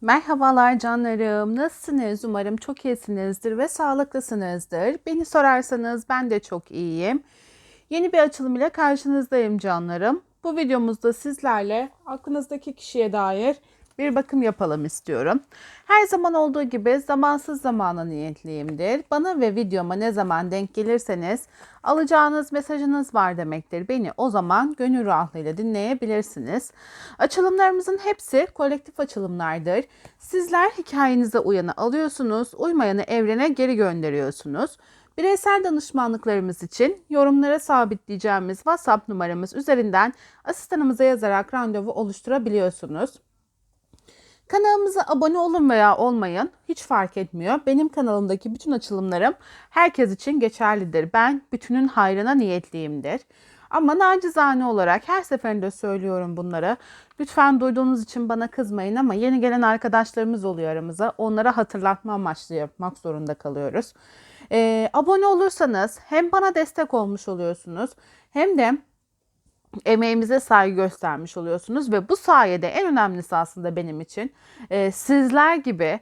Merhabalar canlarım. Nasılsınız? Umarım çok iyisinizdir ve sağlıklısınızdır. Beni sorarsanız ben de çok iyiyim. Yeni bir açılım ile karşınızdayım canlarım. Bu videomuzda sizlerle aklınızdaki kişiye dair bir bakım yapalım istiyorum. Her zaman olduğu gibi zamansız zamana niyetliyimdir. Bana ve videoma ne zaman denk gelirseniz alacağınız mesajınız var demektir. Beni o zaman gönül rahatlığıyla dinleyebilirsiniz. Açılımlarımızın hepsi kolektif açılımlardır. Sizler hikayenize uyanı alıyorsunuz, uymayanı evrene geri gönderiyorsunuz. Bireysel danışmanlıklarımız için yorumlara sabitleyeceğimiz WhatsApp numaramız üzerinden asistanımıza yazarak randevu oluşturabiliyorsunuz. Kanalımıza abone olun veya olmayın hiç fark etmiyor. Benim kanalımdaki bütün açılımlarım herkes için geçerlidir. Ben bütünün hayrına niyetliyimdir. Ama nacizane olarak her seferinde söylüyorum bunları. Lütfen duyduğunuz için bana kızmayın ama yeni gelen arkadaşlarımız oluyor aramıza. Onlara hatırlatma amaçlı yapmak zorunda kalıyoruz. Ee, abone olursanız hem bana destek olmuş oluyorsunuz hem de emeğimize saygı göstermiş oluyorsunuz ve bu sayede en önemlisi aslında benim için e, sizler gibi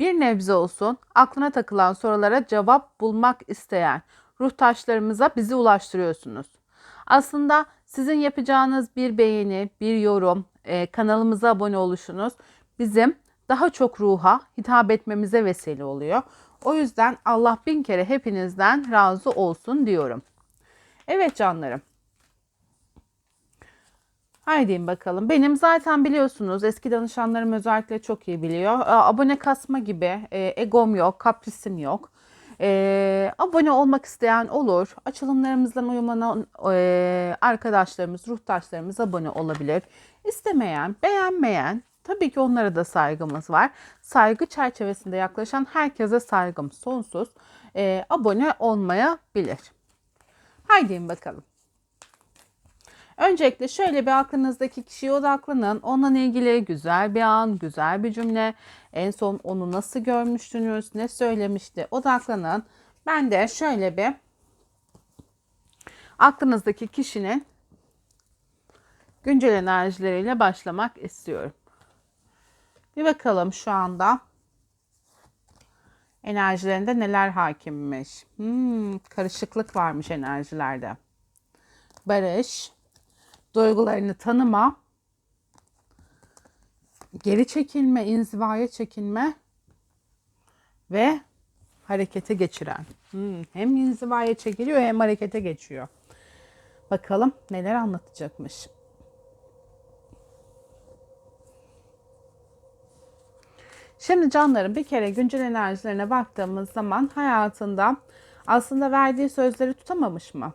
bir nebze olsun aklına takılan sorulara cevap bulmak isteyen ruhtaşlarımıza bizi ulaştırıyorsunuz. Aslında sizin yapacağınız bir beğeni, bir yorum, e, kanalımıza abone oluşunuz bizim daha çok ruha hitap etmemize vesile oluyor. O yüzden Allah bin kere hepinizden razı olsun diyorum. Evet canlarım. Haydi bakalım. Benim zaten biliyorsunuz eski danışanlarım özellikle çok iyi biliyor. Abone kasma gibi e, egom yok, kaprisim yok. E, abone olmak isteyen olur. Açılımlarımızdan uyumlanan e, arkadaşlarımız, ruhtaşlarımız abone olabilir. İstemeyen, beğenmeyen tabii ki onlara da saygımız var. Saygı çerçevesinde yaklaşan herkese saygım sonsuz. E, abone olmayabilir. Haydi bakalım. Öncelikle şöyle bir aklınızdaki kişiye odaklanın. Onunla ilgili güzel bir an, güzel bir cümle. En son onu nasıl görmüştünüz, ne söylemişti odaklanın. Ben de şöyle bir aklınızdaki kişinin güncel enerjileriyle başlamak istiyorum. Bir bakalım şu anda enerjilerinde neler hakimmiş. Hmm, karışıklık varmış enerjilerde. Barış, duygularını tanıma, geri çekilme, inzivaya çekilme ve harekete geçiren. Hmm, hem inzivaya çekiliyor hem harekete geçiyor. Bakalım neler anlatacakmış. Şimdi canlarım bir kere güncel enerjilerine baktığımız zaman hayatında aslında verdiği sözleri tutamamış mı?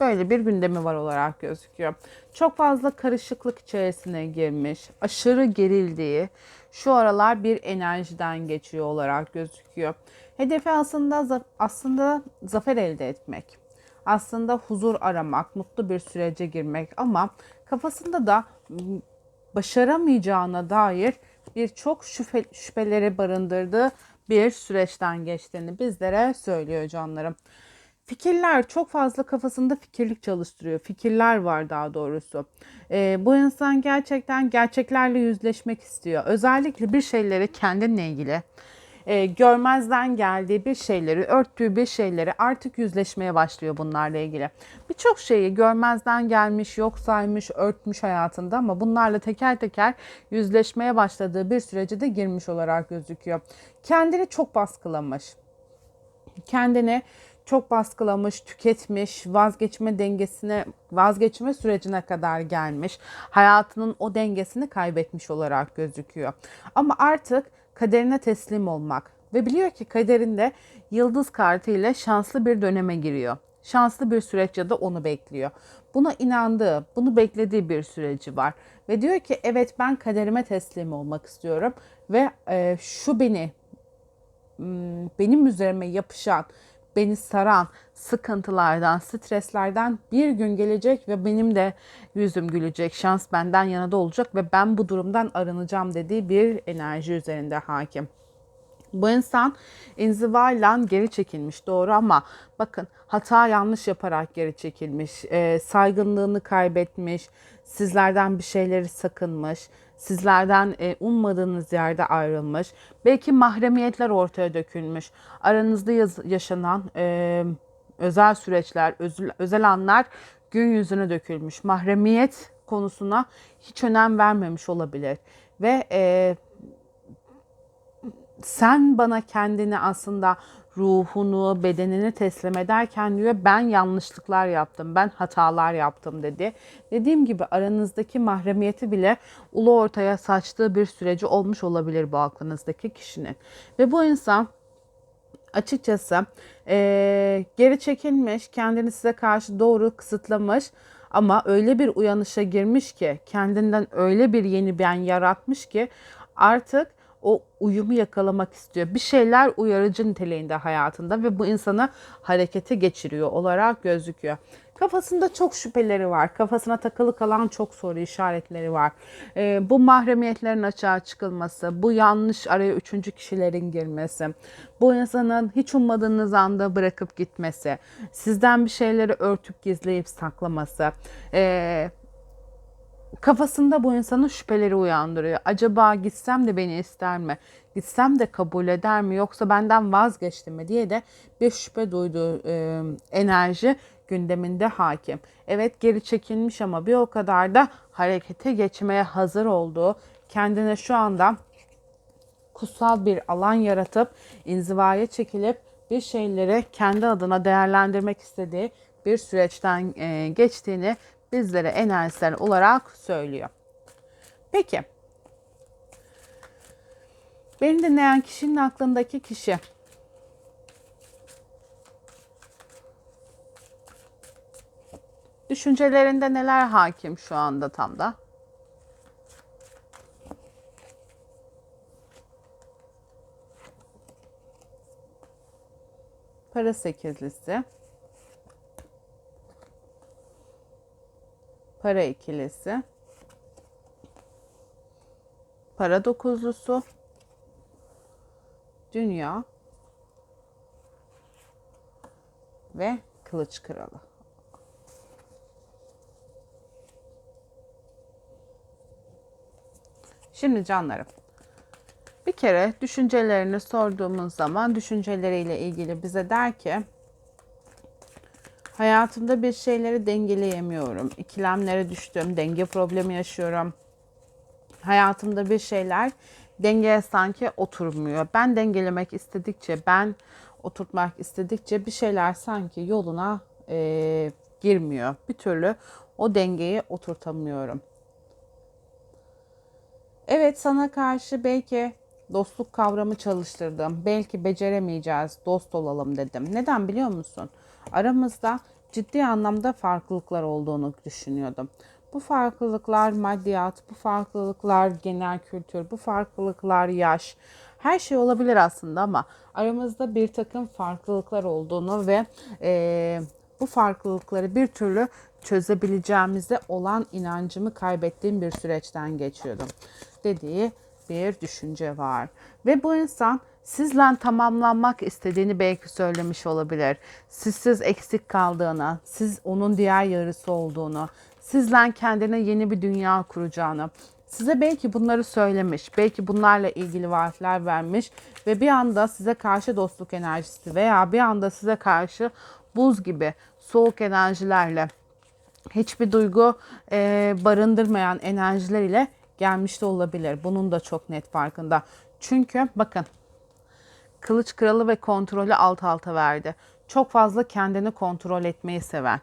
Böyle bir gündemi var olarak gözüküyor. Çok fazla karışıklık içerisine girmiş, aşırı gerildiği, şu aralar bir enerjiden geçiyor olarak gözüküyor. Hedefi aslında aslında zafer elde etmek. Aslında huzur aramak, mutlu bir sürece girmek ama kafasında da başaramayacağına dair birçok şüphe, şüpheleri barındırdığı bir süreçten geçtiğini bizlere söylüyor canlarım. Fikirler çok fazla kafasında fikirlik çalıştırıyor. Fikirler var daha doğrusu. Ee, bu insan gerçekten gerçeklerle yüzleşmek istiyor. Özellikle bir şeyleri kendinle ilgili e, görmezden geldiği bir şeyleri, örttüğü bir şeyleri artık yüzleşmeye başlıyor bunlarla ilgili. Birçok şeyi görmezden gelmiş, yok saymış, örtmüş hayatında ama bunlarla teker teker yüzleşmeye başladığı bir sürece de girmiş olarak gözüküyor. Kendini çok baskılamış. Kendini çok baskılamış, tüketmiş, vazgeçme dengesine, vazgeçme sürecine kadar gelmiş. Hayatının o dengesini kaybetmiş olarak gözüküyor. Ama artık kaderine teslim olmak ve biliyor ki kaderinde yıldız kartı ile şanslı bir döneme giriyor. Şanslı bir süreç ya da onu bekliyor. Buna inandığı, bunu beklediği bir süreci var. Ve diyor ki evet ben kaderime teslim olmak istiyorum. Ve e, şu beni, benim üzerime yapışan, beni saran sıkıntılardan, streslerden bir gün gelecek ve benim de yüzüm gülecek. Şans benden yana da olacak ve ben bu durumdan arınacağım dediği bir enerji üzerinde hakim. Bu insan inzivayla geri çekilmiş doğru ama bakın hata yanlış yaparak geri çekilmiş, e, saygınlığını kaybetmiş, sizlerden bir şeyleri sakınmış, sizlerden e, ummadığınız yerde ayrılmış. Belki mahremiyetler ortaya dökülmüş. Aranızda yaz- yaşanan e, özel süreçler, özel, özel anlar gün yüzüne dökülmüş. Mahremiyet konusuna hiç önem vermemiş olabilir. Ve e, sen bana kendini aslında ruhunu, bedenini teslim ederken diyor ben yanlışlıklar yaptım, ben hatalar yaptım dedi. Dediğim gibi aranızdaki mahremiyeti bile ulu ortaya saçtığı bir süreci olmuş olabilir bu aklınızdaki kişinin. Ve bu insan açıkçası e, geri çekilmiş, kendini size karşı doğru kısıtlamış ama öyle bir uyanışa girmiş ki kendinden öyle bir yeni ben yaratmış ki artık o uyumu yakalamak istiyor. Bir şeyler uyarıcı niteliğinde hayatında ve bu insanı harekete geçiriyor olarak gözüküyor. Kafasında çok şüpheleri var. Kafasına takılı kalan çok soru işaretleri var. Ee, bu mahremiyetlerin açığa çıkılması, bu yanlış araya üçüncü kişilerin girmesi, bu insanın hiç ummadığınız anda bırakıp gitmesi, sizden bir şeyleri örtüp gizleyip saklaması, ee, kafasında bu insanın şüpheleri uyandırıyor. Acaba gitsem de beni ister mi? Gitsem de kabul eder mi? Yoksa benden vazgeçti mi diye de bir şüphe duyduğu e, enerji gündeminde hakim. Evet geri çekilmiş ama bir o kadar da harekete geçmeye hazır olduğu, kendine şu anda kutsal bir alan yaratıp inzivaya çekilip bir şeyleri kendi adına değerlendirmek istediği bir süreçten e, geçtiğini bizlere enerjisel olarak söylüyor. Peki. Beni dinleyen kişinin aklındaki kişi Düşüncelerinde neler hakim şu anda tam da? Para sekizlisi. Para ikilisi. Para dokuzlusu. Dünya. Ve kılıç kralı. Şimdi canlarım. Bir kere düşüncelerini sorduğumuz zaman düşünceleriyle ilgili bize der ki hayatımda bir şeyleri dengeleyemiyorum. İkilemlere düştüm, denge problemi yaşıyorum. Hayatımda bir şeyler dengeye sanki oturmuyor. Ben dengelemek istedikçe, ben oturtmak istedikçe bir şeyler sanki yoluna e, girmiyor. Bir türlü o dengeyi oturtamıyorum. Evet sana karşı belki dostluk kavramı çalıştırdım. Belki beceremeyeceğiz, dost olalım dedim. Neden biliyor musun? Aramızda ciddi anlamda farklılıklar olduğunu düşünüyordum. Bu farklılıklar maddiyat, bu farklılıklar genel kültür, bu farklılıklar yaş. Her şey olabilir aslında ama aramızda bir takım farklılıklar olduğunu ve e, bu farklılıkları bir türlü çözebileceğimize olan inancımı kaybettiğim bir süreçten geçiyordum dediği bir düşünce var. Ve bu insan sizle tamamlanmak istediğini belki söylemiş olabilir. Sizsiz eksik kaldığını, siz onun diğer yarısı olduğunu, sizle kendine yeni bir dünya kuracağını, size belki bunları söylemiş, belki bunlarla ilgili vaatler vermiş ve bir anda size karşı dostluk enerjisi veya bir anda size karşı buz gibi soğuk enerjilerle hiçbir duygu e, barındırmayan enerjiler ile gelmiş de olabilir. Bunun da çok net farkında. Çünkü bakın Kılıç Kralı ve kontrolü alt alta verdi. Çok fazla kendini kontrol etmeyi seven.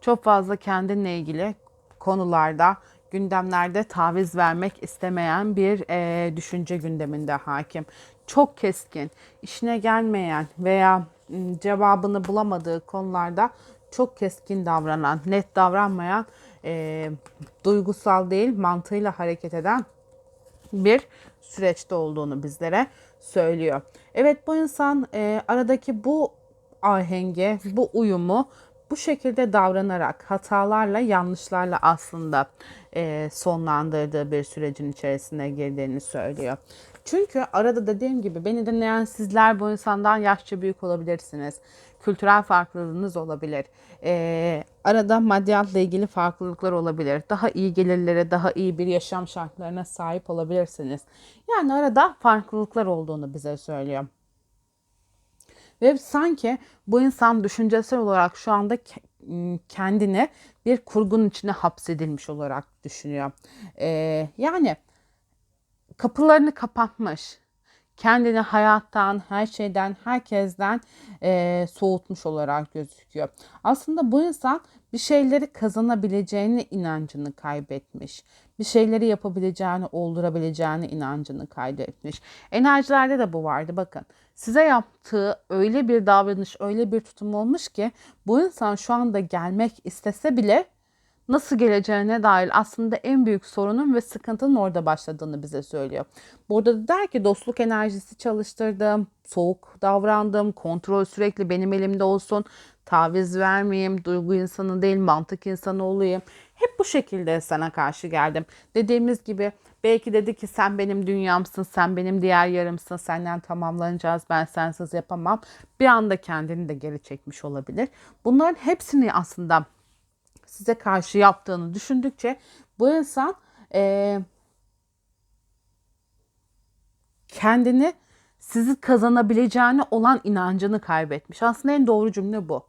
Çok fazla kendinle ilgili konularda, gündemlerde taviz vermek istemeyen bir e, düşünce gündeminde hakim. Çok keskin, işine gelmeyen veya cevabını bulamadığı konularda çok keskin davranan, net davranmayan, e, duygusal değil mantığıyla hareket eden bir süreçte olduğunu bizlere söylüyor. Evet bu insan e, aradaki bu ahenge, bu uyumu bu şekilde davranarak hatalarla, yanlışlarla aslında e, sonlandırdığı bir sürecin içerisine girdiğini söylüyor. Çünkü arada dediğim gibi beni dinleyen sizler bu insandan yaşça büyük olabilirsiniz. Kültürel farklılığınız olabilir. Ee, arada maddiyatla ilgili farklılıklar olabilir. Daha iyi gelirlere, daha iyi bir yaşam şartlarına sahip olabilirsiniz. Yani arada farklılıklar olduğunu bize söylüyor. Ve sanki bu insan düşüncesel olarak şu anda kendini bir kurgunun içine hapsedilmiş olarak düşünüyor. Ee, yani kapılarını kapatmış. Kendini hayattan, her şeyden, herkesten e, soğutmuş olarak gözüküyor. Aslında bu insan bir şeyleri kazanabileceğini inancını kaybetmiş. Bir şeyleri yapabileceğini, oldurabileceğini inancını kaybetmiş. Enerjilerde de bu vardı bakın. Size yaptığı öyle bir davranış, öyle bir tutum olmuş ki bu insan şu anda gelmek istese bile nasıl geleceğine dair aslında en büyük sorunun ve sıkıntının orada başladığını bize söylüyor. Burada da der ki dostluk enerjisi çalıştırdım, soğuk davrandım, kontrol sürekli benim elimde olsun, taviz vermeyeyim, duygu insanı değil mantık insanı olayım. Hep bu şekilde sana karşı geldim. Dediğimiz gibi belki dedi ki sen benim dünyamsın, sen benim diğer yarımsın, senden tamamlanacağız, ben sensiz yapamam. Bir anda kendini de geri çekmiş olabilir. Bunların hepsini aslında size karşı yaptığını düşündükçe bu insan e, kendini sizi kazanabileceğine olan inancını kaybetmiş. Aslında en doğru cümle bu.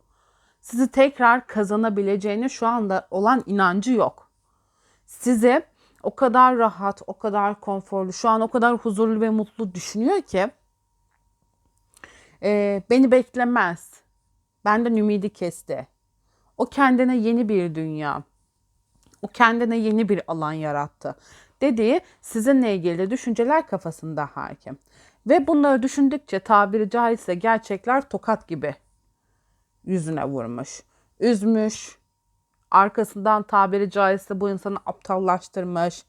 Sizi tekrar kazanabileceğine şu anda olan inancı yok. Sizi o kadar rahat, o kadar konforlu, şu an o kadar huzurlu ve mutlu düşünüyor ki e, beni beklemez. Benden ümidi kesti. O kendine yeni bir dünya, o kendine yeni bir alan yarattı dediği sizinle ilgili düşünceler kafasında hakim. Ve bunları düşündükçe tabiri caizse gerçekler tokat gibi yüzüne vurmuş. Üzmüş, arkasından tabiri caizse bu insanı aptallaştırmış.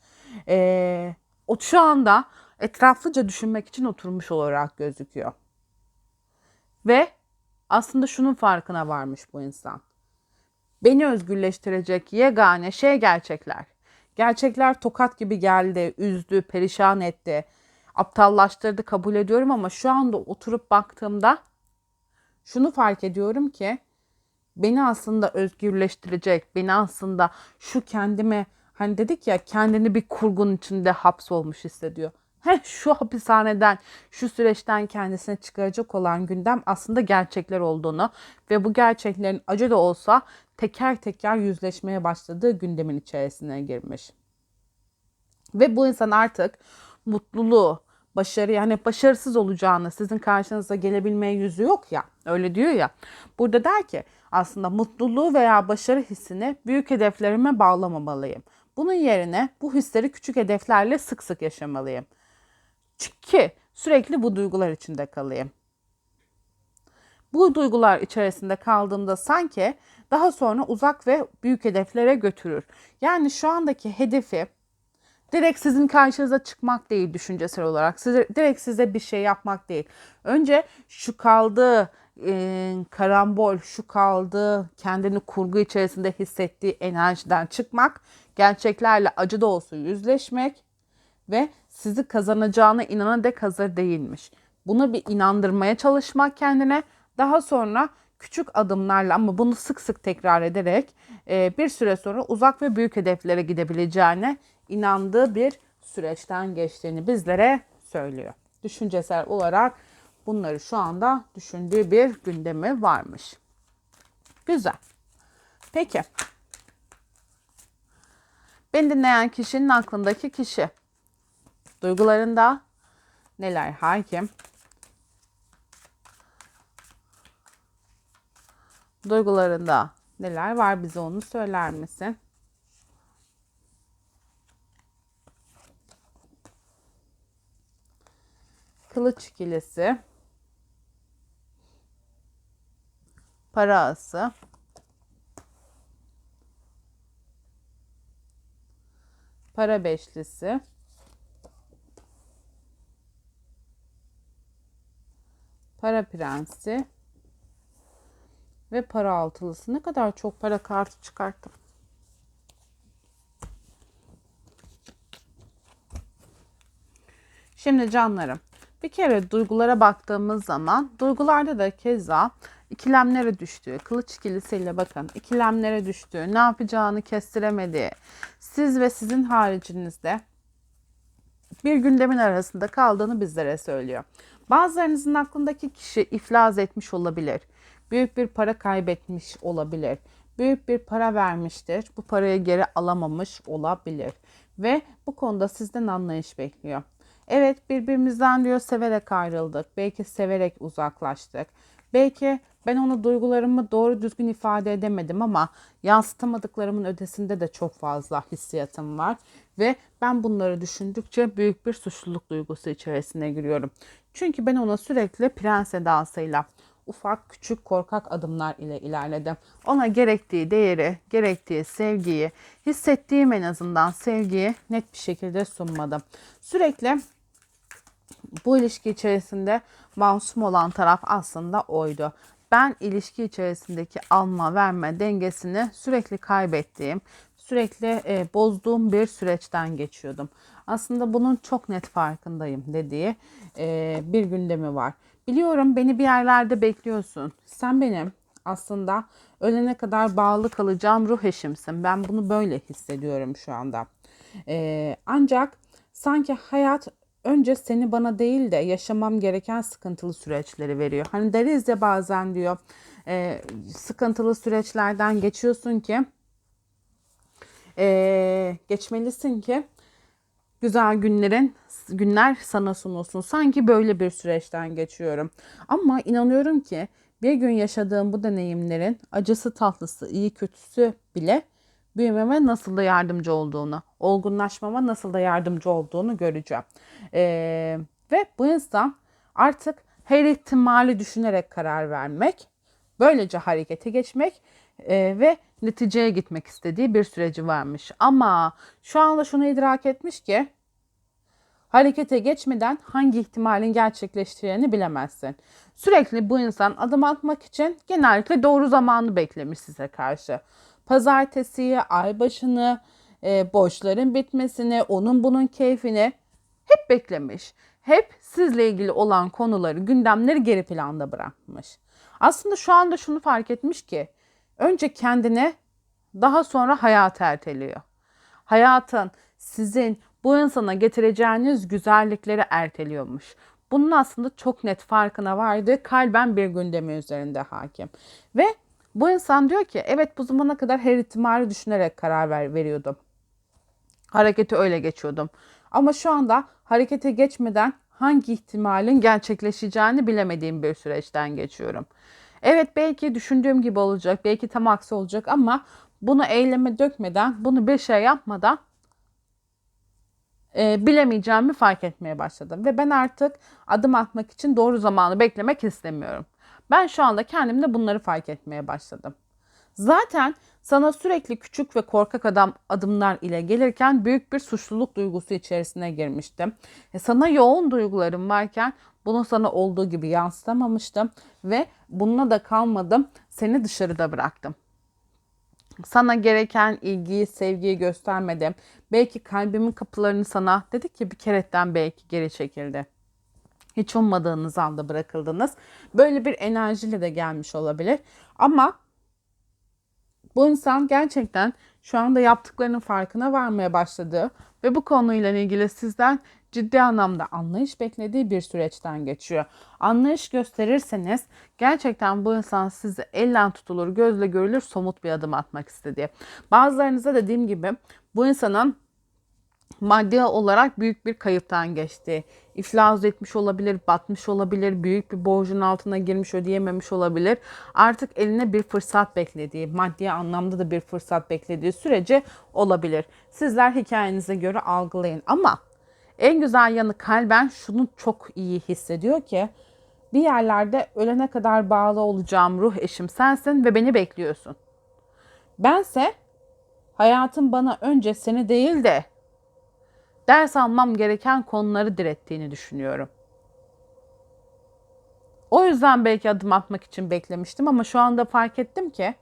Ee, o şu anda etraflıca düşünmek için oturmuş olarak gözüküyor. Ve aslında şunun farkına varmış bu insan. Beni özgürleştirecek yegane şey gerçekler. Gerçekler tokat gibi geldi, üzdü, perişan etti, aptallaştırdı kabul ediyorum ama şu anda oturup baktığımda şunu fark ediyorum ki beni aslında özgürleştirecek, beni aslında şu kendime hani dedik ya kendini bir kurgun içinde hapsolmuş hissediyor. Heh, şu hapishaneden, şu süreçten kendisine çıkaracak olan gündem aslında gerçekler olduğunu ve bu gerçeklerin acı da olsa teker teker yüzleşmeye başladığı gündemin içerisine girmiş. Ve bu insan artık mutluluğu, başarı yani başarısız olacağını, sizin karşınıza gelebilmeye yüzü yok ya. Öyle diyor ya. Burada der ki aslında mutluluğu veya başarı hissini büyük hedeflerime bağlamamalıyım. Bunun yerine bu hisleri küçük hedeflerle sık sık yaşamalıyım. Çünkü sürekli bu duygular içinde kalayım. Bu duygular içerisinde kaldığımda sanki daha sonra uzak ve büyük hedeflere götürür. Yani şu andaki hedefi direkt sizin karşınıza çıkmak değil düşüncesel olarak. Size, direkt size bir şey yapmak değil. Önce şu kaldığı e, karambol, şu kaldığı kendini kurgu içerisinde hissettiği enerjiden çıkmak, gerçeklerle acı da olsa yüzleşmek ve sizi kazanacağına inanan dek hazır değilmiş. Bunu bir inandırmaya çalışmak kendine daha sonra küçük adımlarla ama bunu sık sık tekrar ederek e, bir süre sonra uzak ve büyük hedeflere gidebileceğine inandığı bir süreçten geçtiğini bizlere söylüyor. Düşüncesel olarak bunları şu anda düşündüğü bir gündemi varmış. Güzel. Peki. Beni dinleyen kişinin aklındaki kişi duygularında neler hakim? Duygularında neler var bize onu söyler misin? Kılıç ikilisi. Para ası. Para beşlisi. Para prensi ve para altılısı. Ne kadar çok para kartı çıkarttım. Şimdi canlarım bir kere duygulara baktığımız zaman duygularda da keza ikilemlere düştüğü, kılıç ikilisiyle bakın ikilemlere düştüğü, ne yapacağını kestiremediği, siz ve sizin haricinizde bir gündemin arasında kaldığını bizlere söylüyor. Bazılarınızın aklındaki kişi iflas etmiş olabilir. Büyük bir para kaybetmiş olabilir. Büyük bir para vermiştir. Bu parayı geri alamamış olabilir. Ve bu konuda sizden anlayış bekliyor. Evet birbirimizden diyor severek ayrıldık. Belki severek uzaklaştık. Belki ben onu duygularımı doğru düzgün ifade edemedim ama yansıtamadıklarımın ötesinde de çok fazla hissiyatım var. Ve ben bunları düşündükçe büyük bir suçluluk duygusu içerisine giriyorum. Çünkü ben ona sürekli prens edasıyla ufak küçük korkak adımlar ile ilerledim. Ona gerektiği değeri, gerektiği sevgiyi, hissettiğim en azından sevgiyi net bir şekilde sunmadım. Sürekli bu ilişki içerisinde masum olan taraf aslında oydu. Ben ilişki içerisindeki alma verme dengesini sürekli kaybettiğim, sürekli e, bozduğum bir süreçten geçiyordum. Aslında bunun çok net farkındayım dediği e, bir gündemi var. Biliyorum beni bir yerlerde bekliyorsun. Sen benim aslında ölene kadar bağlı kalacağım ruh eşimsin. Ben bunu böyle hissediyorum şu anda. E, ancak sanki hayat önce seni bana değil de yaşamam gereken sıkıntılı süreçleri veriyor. Hani deriz ya bazen diyor e, sıkıntılı süreçlerden geçiyorsun ki e, geçmelisin ki güzel günlerin günler sana sunulsun. Sanki böyle bir süreçten geçiyorum. Ama inanıyorum ki bir gün yaşadığım bu deneyimlerin acısı tatlısı, iyi kötüsü bile büyümeme nasıl da yardımcı olduğunu, olgunlaşmama nasıl da yardımcı olduğunu göreceğim. Ee, ve bu insan artık her ihtimali düşünerek karar vermek, böylece harekete geçmek e, ve neticeye gitmek istediği bir süreci varmış. Ama şu anda şunu idrak etmiş ki harekete geçmeden hangi ihtimalin gerçekleşeceğini bilemezsin. Sürekli bu insan adım atmak için genellikle doğru zamanı beklemiş size karşı. Pazartesiyi, ay başını, e, borçların bitmesini, onun bunun keyfini hep beklemiş. Hep sizle ilgili olan konuları, gündemleri geri planda bırakmış. Aslında şu anda şunu fark etmiş ki önce kendine daha sonra hayat erteliyor. Hayatın sizin bu insana getireceğiniz güzellikleri erteliyormuş. Bunun aslında çok net farkına vardı. Kalben bir gündemi üzerinde hakim. Ve bu insan diyor ki evet bu zamana kadar her ihtimali düşünerek karar ver, veriyordum. Hareketi öyle geçiyordum. Ama şu anda harekete geçmeden hangi ihtimalin gerçekleşeceğini bilemediğim bir süreçten geçiyorum. Evet belki düşündüğüm gibi olacak, belki tam aksi olacak ama bunu eyleme dökmeden, bunu bir şey yapmadan e, bilemeyeceğimi fark etmeye başladım. Ve ben artık adım atmak için doğru zamanı beklemek istemiyorum. Ben şu anda kendimde bunları fark etmeye başladım. Zaten sana sürekli küçük ve korkak adam adımlar ile gelirken büyük bir suçluluk duygusu içerisine girmiştim. E sana yoğun duygularım varken bunu sana olduğu gibi yansıtamamıştım ve bununla da kalmadım. Seni dışarıda bıraktım. Sana gereken ilgiyi, sevgiyi göstermedim. Belki kalbimin kapılarını sana dedik ki bir keretten belki geri çekildi. Hiç ummadığınız anda bırakıldınız. Böyle bir enerjiyle de gelmiş olabilir. Ama bu insan gerçekten şu anda yaptıklarının farkına varmaya başladı ve bu konuyla ilgili sizden ciddi anlamda anlayış beklediği bir süreçten geçiyor. Anlayış gösterirseniz gerçekten bu insan sizi elden tutulur, gözle görülür, somut bir adım atmak istediği. Bazılarınıza dediğim gibi bu insanın maddi olarak büyük bir kayıptan geçti. İflas etmiş olabilir, batmış olabilir, büyük bir borcun altına girmiş, ödeyememiş olabilir. Artık eline bir fırsat beklediği, maddi anlamda da bir fırsat beklediği sürece olabilir. Sizler hikayenize göre algılayın ama en güzel yanı kalben şunu çok iyi hissediyor ki bir yerlerde ölene kadar bağlı olacağım ruh eşim sensin ve beni bekliyorsun. Bense hayatın bana önce seni değil de ders almam gereken konuları direttiğini düşünüyorum. O yüzden belki adım atmak için beklemiştim ama şu anda fark ettim ki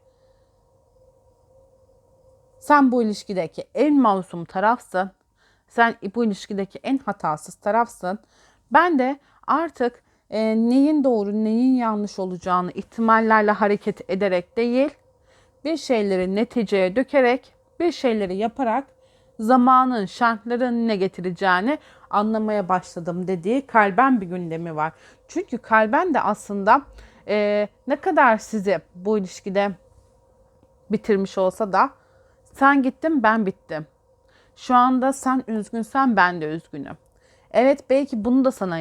sen bu ilişkideki en masum tarafsın. Sen bu ilişkideki en hatasız tarafsın. Ben de artık e, neyin doğru neyin yanlış olacağını ihtimallerle hareket ederek değil, bir şeyleri neticeye dökerek, bir şeyleri yaparak zamanın, şartların ne getireceğini anlamaya başladım dediği kalben bir gündemi var. Çünkü kalben de aslında e, ne kadar sizi bu ilişkide bitirmiş olsa da sen gittin ben bittim. Şu anda sen üzgünsen ben de üzgünüm. Evet belki bunu da sana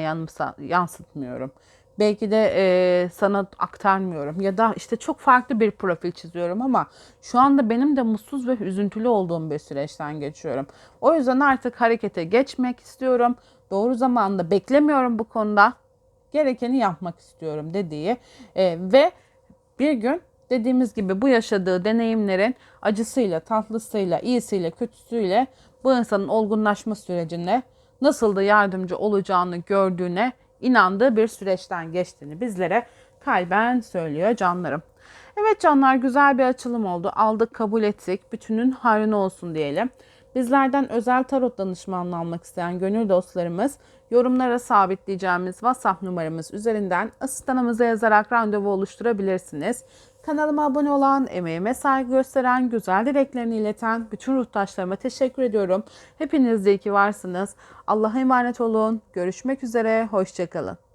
yansıtmıyorum. Belki de e, sana aktarmıyorum ya da işte çok farklı bir profil çiziyorum ama şu anda benim de mutsuz ve üzüntülü olduğum bir süreçten geçiyorum. O yüzden artık harekete geçmek istiyorum. Doğru zamanda beklemiyorum bu konuda. Gerekeni yapmak istiyorum dediği e, ve bir gün dediğimiz gibi bu yaşadığı deneyimlerin acısıyla, tatlısıyla, iyisiyle, kötüsüyle bu insanın olgunlaşma sürecine nasıl da yardımcı olacağını gördüğüne inandığı bir süreçten geçtiğini bizlere kalben söylüyor canlarım. Evet canlar güzel bir açılım oldu. Aldık kabul ettik. Bütünün hayrına olsun diyelim. Bizlerden özel tarot danışmanlığı almak isteyen gönül dostlarımız yorumlara sabitleyeceğimiz WhatsApp numaramız üzerinden asistanımıza yazarak randevu oluşturabilirsiniz. Kanalıma abone olan, emeğime saygı gösteren, güzel dileklerini ileten bütün ruhtaşlarıma teşekkür ediyorum. Hepiniz de iyi ki varsınız. Allah'a emanet olun. Görüşmek üzere. Hoşçakalın.